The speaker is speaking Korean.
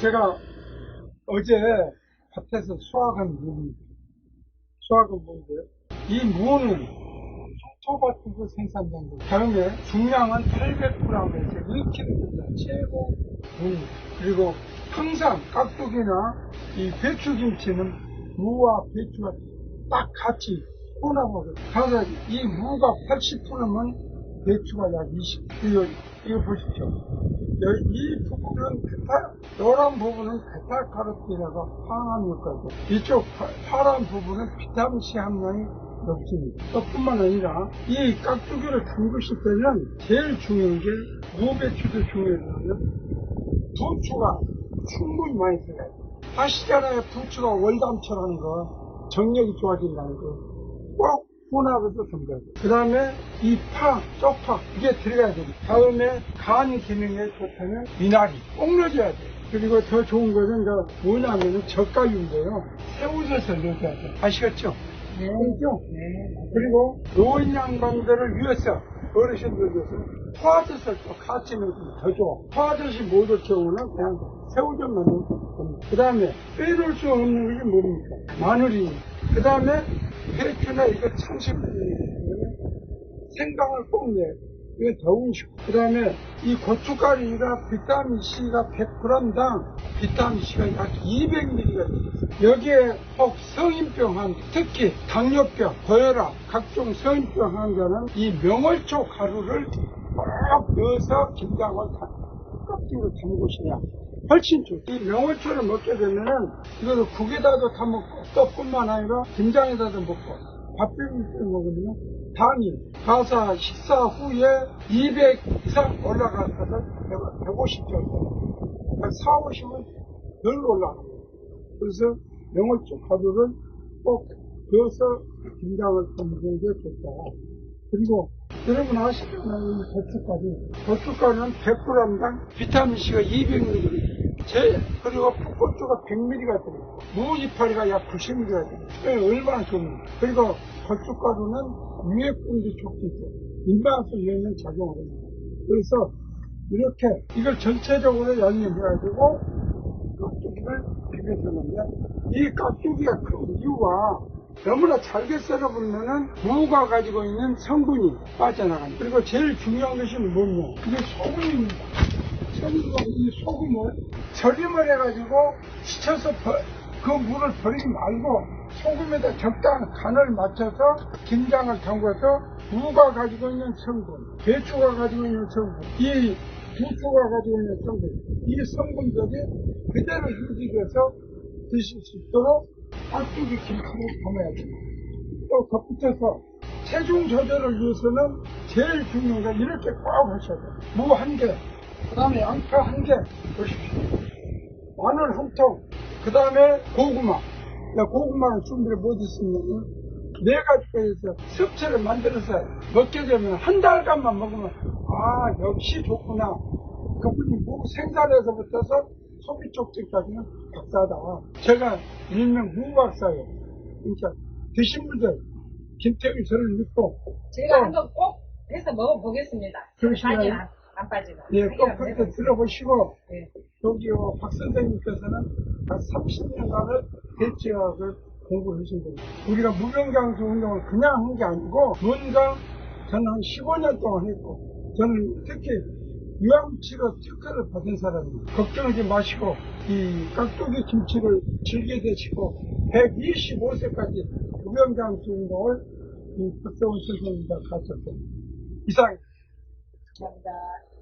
제가 어제 밭에서 수확한 무입니다. 수확한 무인데요. 이 무는 토밭에서 생산된 거. 다음에 중량은 800g에서 1kg 최고 무입니다. 그리고 항상 깍두기나 이 배추김치는 무와 배추가 딱 같이 혼합하거든요. 그래서 이 무가 80%면 배추가 약 20. 이거, 보십시오. 여- 이 부분은 베타, 노란 부분은 베타카로틴이라고 항암 효과고, 이쪽 파, 파란 부분은 비타민C 함량이 높습니다. 또 뿐만 아니라 이 깍두기를 담그실 때는 제일 중요한 게 무배추도 중요하거든요. 부추가 충분히 많이 들어가요. 아시잖아요. 부추가 월담철하는 거, 정력이 좋아진다는 거. 꼭 혼합해서 돼요. 그 다음에 이 파, 쪽파, 이게 들어가야 됩니다. 다음에 간 기능에 좋다면 미나리 꼭 넣어줘야 돼요. 그리고 더 좋은 것은 이제 뭐냐면은 젓갈류인데요. 새우젓을 넣어줘야 돼요. 아시겠죠? 네. 알죠? 네. 그리고 노인 양반들을 위해서 어르신들 위해서 화젓을 또 같이 넣으면 더 좋아. 화젓이 못올 경우는 그냥 새우젓만 넣으면 됩니다. 그 다음에 빼놓을 수 없는 것이 뭡니까? 마늘이. 그 다음에 배추나 이거 때문에 생강을 꼭 내요. 이게 더운 식. 그 다음에 이 고춧가루가 비타민C가 100g당 비타민C가 약 200mg가 들어있어요. 여기에 혹 성인병 환 특히 당뇨병, 고혈압, 각종 성인병 환자는 이 명월초 가루를 꼭 넣어서 김장을 다 껍질로 담그시냐. 훨씬. 이 명월초를 먹게 되면은 이거를 국에다도 다 먹고 또 뿐만 아니라 김장에다도 먹고 밥 비빌 때 먹으면 당이 가사 식사 후에 200 이상 올라가서 150 정도 4, 50은 늘 올라가요. 그래서 명월초 가루를 꼭 넣어서 김장을 담그는 게 좋다. 그리고 여러분 아시잖아요. 이 고춧가루. 고춧가루는 100g당 비타민C가 200mg. 제, 그리고 풋고추가 100mg가 들어요. 무 이파리가 약 90mg가 들어요. 얼마나 좋습니까? 그리고 고춧가루는 위액분도 좋겠죠. 입맛을 내는 작용을 합니다. 그래서 이렇게 이걸 전체적으로 양념해가지고 깍두기를 넣으면 이 깍두기가 큰 이유가 너무나 잘게 썰어보면은 무가 가지고 있는 성분이 빠져나간다. 그리고 제일 중요한 것이 뭐냐? 그게 소금입니다. 이 소금을 절임을 해가지고 시쳐서 버- 그 물을 버리지 말고 소금에다 적당한 간을 맞춰서 김장을 담궈서 무가 가지고 있는 성분, 배추가 가지고 있는 성분, 이 부추가 가지고 있는 성분, 이 성분들이 그대로 유지돼서 드실 수 있도록 깍두기 김치를 담아야 됩니다. 또 덧붙여서 체중 조절을 위해서는 제일 중요한 건 이렇게 꽉 하셔야 돼요. 무한 개, 그 다음에 양파 한 개, 보십시오. 마늘 한 통, 그 다음에 고구마. 야, 고구마는 준비를 못 했으면 네 가지에서 습체를 만들어서 먹게 되면 한 달간만 먹으면 아 역시 좋구나. 그분이 무 생산에서부터서 소비 쪽지까지는 박사다. 제가 일명 무박사예요. 그러니까 드신 분들 김태희 저를 믿고 제가 또 한번 꼭 해서 먹어보겠습니다. 빠지나 안, 안 빠지나. 예, 꼭 그렇게 들어보시고 네. 여기요 박 선생님께서는 한 30년간을 대체학을 공부하신 겁니다. 우리가 무병장수 운동을 그냥 한 게 아니고 뭔가 저는 한 15년 동안 했고 저는 특히 유황치료 특허를 받은 사람입니다. 걱정하지 마시고 이 깍두기 김치를 즐겨 드시고 125세까지 무병장수 운동을 이 박성훈 선생님과 같이 했습니다. 이상 감사합니다.